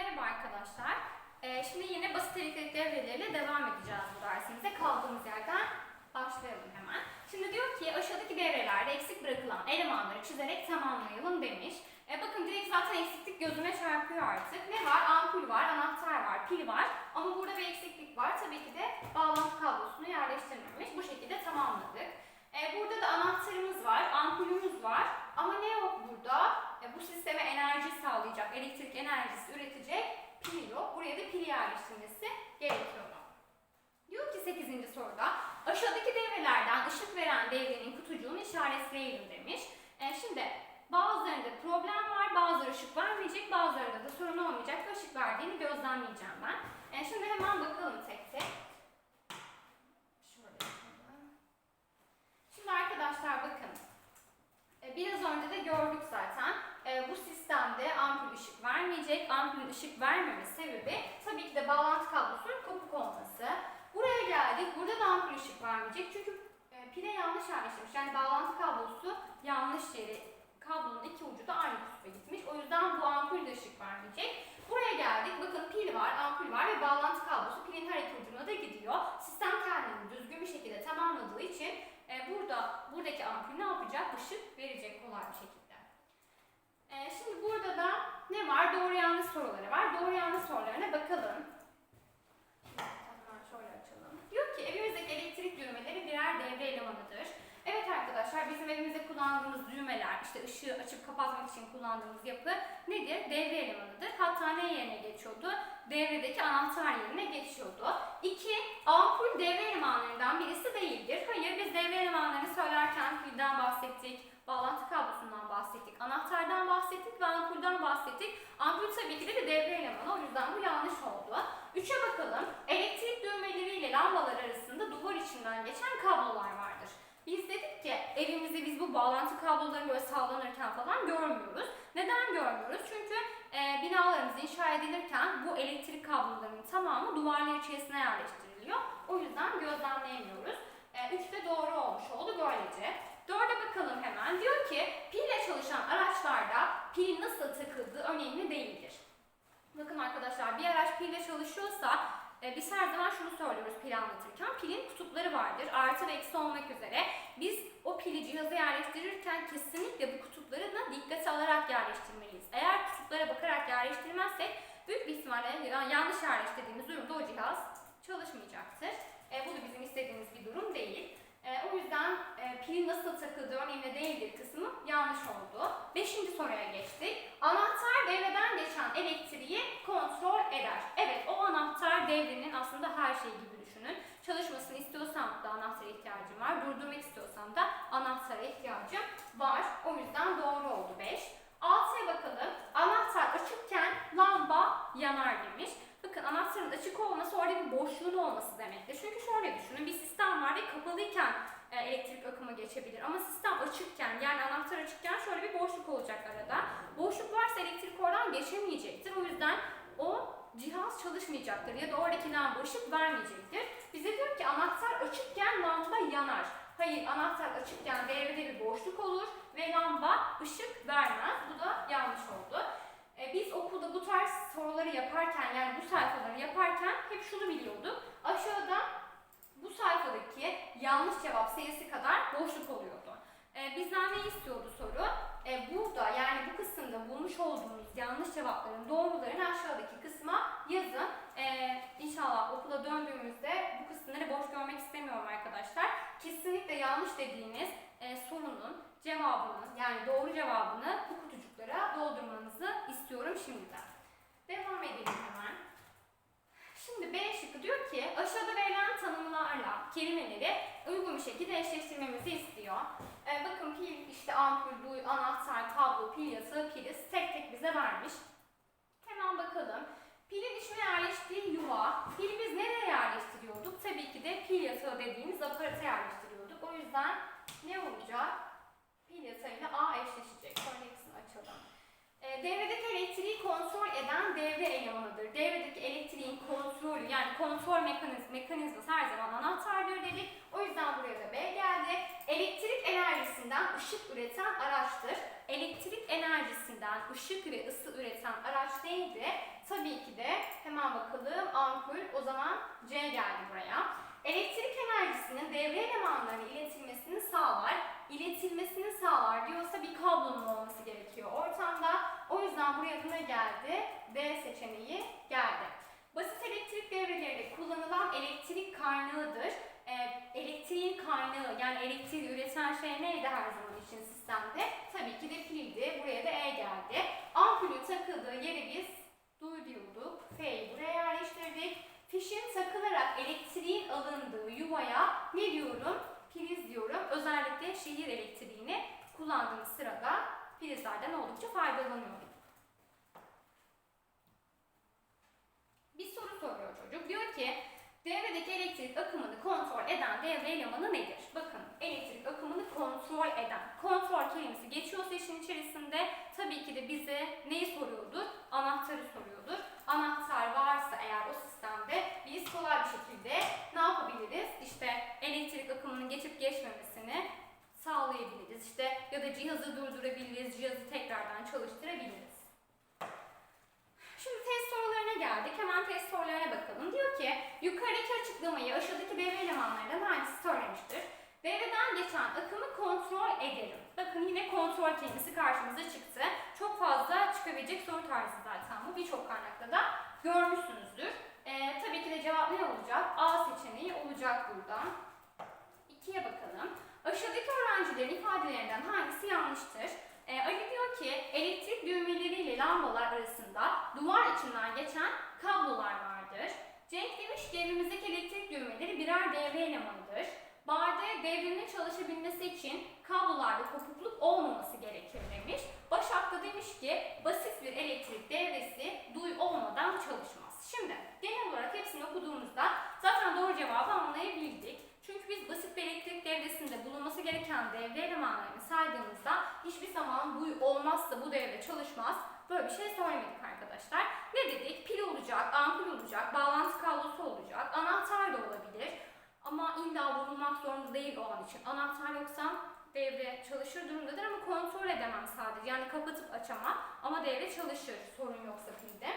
Merhaba arkadaşlar. Ee, şimdi yine basit elektrik devreleriyle devam edeceğiz bu dersimize. Kaldığımız yerden başlayalım hemen. Şimdi diyor ki aşağıdaki devrelerde eksik bırakılan elemanları çizerek tamamlayalım demiş. E, bakın direkt zaten eksiklik gözüme çarpıyor artık. Ne var? Ampul var, anahtar var, pil var. Ama burada bir eksiklik var. Tabii ki de bağlantı kablosunu yerleştirmemiş. Bu şekilde tamamladık. E, burada da anahtarımız var, ampulümüz var. Ama ne yok burada? E, bu sisteme enerji sağlayacak, elektrik enerjisi üretecek pil yok. Buraya da pil yerleştirmesi gerekiyor. Diyor ki 8. soruda aşağıdaki devrelerden veren devrenin kutucuğunu işaretleyelim demiş. E, şimdi bazılarında problem var, bazıları ışık vermeyecek, bazılarında da sorun olmayacak ve ışık verdiğini gözlemleyeceğim ben. E, şimdi hemen bakalım tek tek. Şimdi arkadaşlar bakın. E, Biraz önce de gördük zaten. E, Bu sistemde ampul ışık vermeyecek. Ampulün ışık vermeme sebebi tabii ki de bağlantı kablosunun kopuk olması. Buraya geldik. Burada da ampul ışık vermeyecek. Çünkü pile yanlış yerleştirmiş. Yani bağlantı kablosu yanlış yere kablonun iki ucu da aynı kutba gitmiş. O yüzden bu ampul de ışık vermeyecek. Buraya geldik. Bakın pil var, ampul var ve bağlantı kablosu pilin her iki ucuna da gidiyor. Sistem kendini düzgün bir şekilde tamamladığı için e, burada buradaki ampul ne yapacak? Işık verecek kolay bir şekilde. E, şimdi burada da ne var? Doğru yanlış soruları var. Doğru yanlış sorularına bakalım. Hemen şöyle açalım. Diyor ki evimizdeki elektrik düğmeleri birer devre elemanıdır. Evet arkadaşlar bizim evimizde kullandığımız düğmeler, işte ışığı açıp kapatmak için kullandığımız yapı nedir? Devre elemanıdır. Hatta ne yerine geçiyordu? Devredeki anahtar yerine geçiyordu. İki, ampul devre elemanlarından birisi değildir. Hayır, biz devre elemanlarını söylerken pilden bahsettik, bağlantı kablosundan bahsettik, anahtardan bahsettik ve ampulden bahsettik. Ampul tabii ki de bir devre elemanı, o yüzden bu yanlış oldu. Üçe bakalım. Elektrik düğmeleri ile lambalar arasında duvar içinden geçen kablolar vardır. Biz dedik ki evimizde biz bu bağlantı kabloları böyle sallanırken falan görmüyoruz. Neden görmüyoruz? Çünkü e, binalarımız inşa edilirken bu elektrik kablolarının tamamı duvarlar içerisine yerleştiriliyor. O yüzden gözlemleyemiyoruz. E, üç de doğru olmuş oldu böylece. Dörde bakalım hemen. Diyor ki pille çalışan araçlarda pilin nasıl takıldığı önemli değildir. Bakın arkadaşlar bir araç pille çalışıyorsa e, biz her zaman şunu söylüyoruz pil anlatırken pilin kutupları vardır artı ve eksi olmak üzere. Biz o pili cihaza yerleştirirken kesinlikle bu kutupları da dikkate alarak yerleştirmeliyiz. Eğer kutuplara bakarak yerleştirmezsek büyük bir ihtimalle yanlış yerleştirdiğimiz durumda o cihaz çalışmayacaktır. E, bu da bizim istediğimiz bir durum değil. E, o yüzden e, pilin nasıl takıldığı önemli değildir oldu. Beşinci soruya geçtik. Anahtar devreden geçen elektriği kontrol eder. Evet o anahtar devrenin aslında her şey gibi düşünün. Çalışmasını istiyorsam da anahtara ihtiyacım var. Durdurmak istiyorsam da anahtara ihtiyacım var. O yüzden doğru oldu 5. 6'ya bakalım. Anahtar açıkken lamba yanar demiş. Bakın anahtarın açık olması orada bir boşluğun olması demektir. Çünkü şöyle düşünün bir ve kapalıyken e, elektrik akımı geçebilir. Ama sistem açıkken yani anahtar açıkken şöyle bir boşluk olacak arada. Boşluk varsa elektrik oradan geçemeyecektir. O yüzden o cihaz çalışmayacaktır ya da oradaki lamba ışık vermeyecektir. Bize diyor ki anahtar açıkken lamba yanar. Hayır anahtar açıkken devrede bir boşluk olur ve lamba ışık vermez. Bu da yanlış oldu. E, biz okulda bu tarz soruları yaparken yani bu sayfaları yaparken hep şunu biliyorduk. Aşağıda bu sayfadaki yanlış cevap sayısı kadar boşluk oluyordu. E, bizden ne istiyordu soru? E, burada yani bu kısımda bulmuş olduğunuz yanlış cevapların doğrularını aşağıdaki kısma yazın. E, inşallah okula döndüğümüzde bu kısımları boş görmek istemiyorum arkadaşlar. Kesinlikle yanlış dediğiniz e, sorunun cevabını yani doğru cevabını bu kutucuklara doldurmanızı istiyorum şimdiden. Devam edelim hemen. Şimdi B şıkkı diyor ki aşağıda verilen tanımlarla kelimeleri uygun bir şekilde eşleştirmemizi istiyor. Ee, bakın pil, işte ampul, duy, anahtar, kablo, pil yatağı, priz tek tek bize vermiş. Hemen bakalım. Pilin içine yerleştiği yuva, pili biz nereye yerleştiriyorduk? Tabii ki de pil yatağı dediğimiz aparata yerleştiriyorduk. O yüzden ne olacak? Pil yatağıyla A eşleşecek. Sonra açalım. E, devredeki elektriği kontrol eden devre elemanıdır. Devredeki elektriğin kontrolü yani kontrol mekanizması, mekanizması her zaman anahtardır dedik. O yüzden buraya da B geldi. Elektrik enerjisinden ışık üreten araçtır. Elektrik enerjisinden ışık ve ısı üreten araç de tabii ki de hemen bakalım ampul o zaman C geldi buraya. Elektrik enerjisinin devre elemanlarına iletilmesini sağlar. İletilmesini sağlar diyorsa bir kablonun olması gerekiyor ortamda. O yüzden buraya da geldi? D seçeneği geldi. Basit elektrik devrelerinde kullanılan elektrik kaynağıdır. Ee, elektriğin kaynağı yani elektriği üreten şey neydi her zaman için sistemde? Tabii ki de pildi. Buraya da E geldi. Ampulün takıldığı yeri biz duy diyorduk. F'yi buraya yerleştirdik. Fişin takılarak elektriğin alındığı yuvaya ne diyorum? Priz diyorum. Özellikle şehir elektriğini kullandığım sırada prizlerden oldukça faydalanıyorum. Bir soru soruyor çocuk. Diyor ki devredeki elektrik akımını kontrol eden devre elemanı nedir? Bakın elektrik akımını kontrol eden. Kontrol kelimesi geçiyorsa işin içerisinde tabii ki de bize neyi soruyordur? Anahtarı soruyordur. Anahtar varsa eğer o sistemde biz kolay bir şekilde ne yapabiliriz? İşte elektrik akımının geçip geçmemesini sağlayabiliriz. İşte ya da cihazı durdurabiliriz, cihazı tekrardan çalıştırabiliriz. Şimdi test sorularına geldik. Hemen test sorularına bakalım. Diyor ki yukarıdaki açıklamayı aşağıdaki devre elemanlarından hangisi söylemiştir? Devreden geçen akımı kontrol edelim. Bakın yine kontrol kelimesi karşımıza çıktı. Çok fazla çıkabilecek soru tarzı zaten bu. Birçok kaynakta da görmüşsünüzdür. Ee, tabii ki de cevap ne olacak? A seçeneği olacak burada. İkiye bakalım. Aşağıdaki öğrencilerin ifadelerinden hangisi yanlıştır? Ee, Ali diyor ki elektrik düğmeleriyle lambalar arasında duvar içinden geçen kablolar vardır. Cenk demiş ki evimizdeki elektrik düğmeleri birer devre elemanıdır. Bade devrenin çalışabilmesi için kablolarda kopukluk olmaması gerekir demiş. Başak da demiş ki basit bir elektrik devresi duy olmadan çalışmaz. Şimdi genel olarak hepsini okuduğumuzda zaten doğru cevabı anlayabildik. Çünkü biz basit bir elektrik devresinde bulunması gereken devre elemanlarını saydığımızda hiçbir zaman bu olmazsa bu devre çalışmaz. Böyle bir şey söylemedik arkadaşlar. Ne dedik? Pil olacak, ampul olacak, bağlantı kablosu olacak, anahtar da olabilir. Ama illa bulunmak zorunda değil o an için. Anahtar yoksa devre çalışır durumdadır ama kontrol edemem sadece. Yani kapatıp açamam ama devre çalışır sorun yoksa pilde.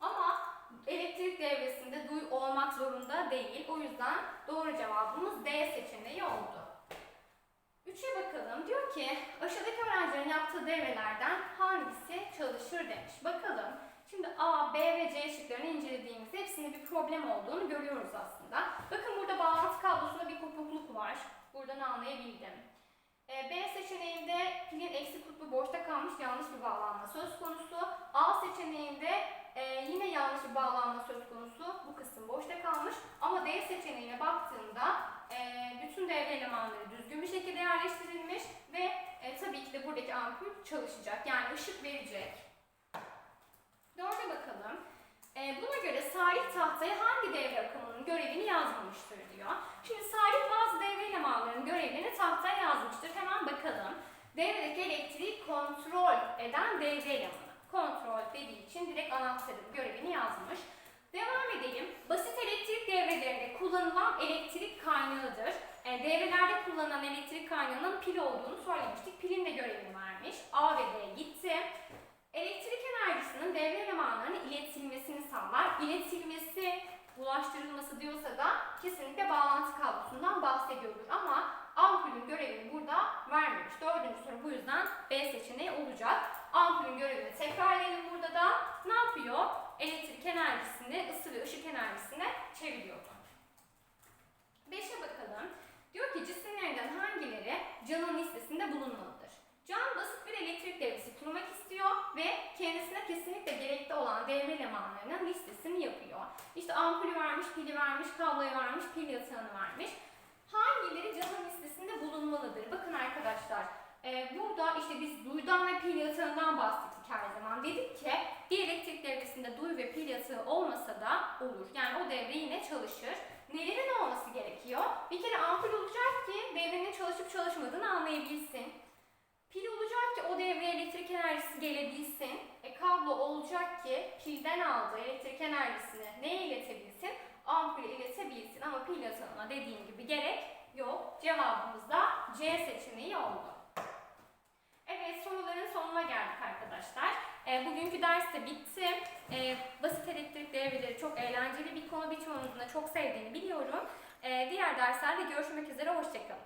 Ama elektrik devresinde duy olmak zorunda değil. O yüzden doğru cevabımız D seçeneği oldu. Üçe bakalım. Diyor ki aşağıdaki öğrencilerin yaptığı devrelerden hangisi çalışır demiş. Bakalım. Şimdi A, B ve C şıklarını incelediğimizde hepsinde bir problem olduğunu görüyoruz aslında. Bakın burada bağlantı kablosunda bir kopukluk var. Buradan anlayabildim. E, B seçeneğinde pilin eksik kutbu boşta kalmış yanlış bir bağlanma söz konusu. A seçeneğinde e, yine yanlış bir bağlanma söz konusu. Bu kısım boşta kalmış. Ama D seçeneğine baktığımda e, bütün devre elemanları düzgün bir şekilde yerleştirilmiş ve e, tabii ki de buradaki ampul çalışacak. Yani ışık verecek. Dörde bakalım. E, buna göre Salih tahtaya hangi devre akımının görevini yazmamıştır diyor. Şimdi Salih elemanlarının görevlerini tahtaya yazmıştır. Hemen bakalım. Devredeki elektriği kontrol eden devre elemanı. Kontrol dediği için direkt anahtarın görevini yazmış. Devam edelim. Basit elektrik devrelerinde kullanılan elektrik kaynağıdır. E, devrelerde kullanılan elektrik kaynağının pil olduğunu söylemiştik. Pilin de görevini vermiş. A ve D gitti. Elektrik enerjisinin devre elemanlarına iletilmesini sağlar. İletilmesi, ulaştırılması diyorsa da kesinlikle bağlantı kablosundan bahsediyoruz. Ama ampulün görevini burada vermemiş. Dördüncü soru bu yüzden B seçeneği olacak. Ampulün görevini tekrarlayalım burada da. Ne yapıyor? Elektrik enerjisini ısı ve ışık enerjisine çeviriyor. Beşe bakalım. Diyor ki cisimlerden hangileri canın listesinde bulunmalıdır? Can basit bir elektrik devresi kurmak istiyor ve kendisine kesinlikle gerekli olan devre elemanlarının listesini. İşte ampulü vermiş, pili vermiş, kabloyu vermiş, pil yatağını vermiş. Hangileri canın listesinde bulunmalıdır? Bakın arkadaşlar, e, burada işte biz duydan ve pil yatağından bahsettik her zaman. Dedik ki bir elektrik devresinde duy ve pil yatağı olmasa da olur. Yani o devre yine çalışır. Nelerin olması gerekiyor? Bir kere ampul olacak ki devrenin çalışıp çalışmadığını anlayabilsin. Pil olacak ki o devreye elektrik enerjisi gelebilsin. E, kablo olacak ki pilden aldığı elektrik enerjisini neye iletebilsin? Ampule iletebilsin ama pil yatağına dediğim gibi gerek yok. Cevabımız da C seçeneği oldu. Evet soruların sonuna geldik arkadaşlar. E, bugünkü ders de bitti. E, basit elektrik devreleri çok eğlenceli bir konu. Birçoğunuzun da çok sevdiğini biliyorum. E, diğer derslerde görüşmek üzere. Hoşçakalın.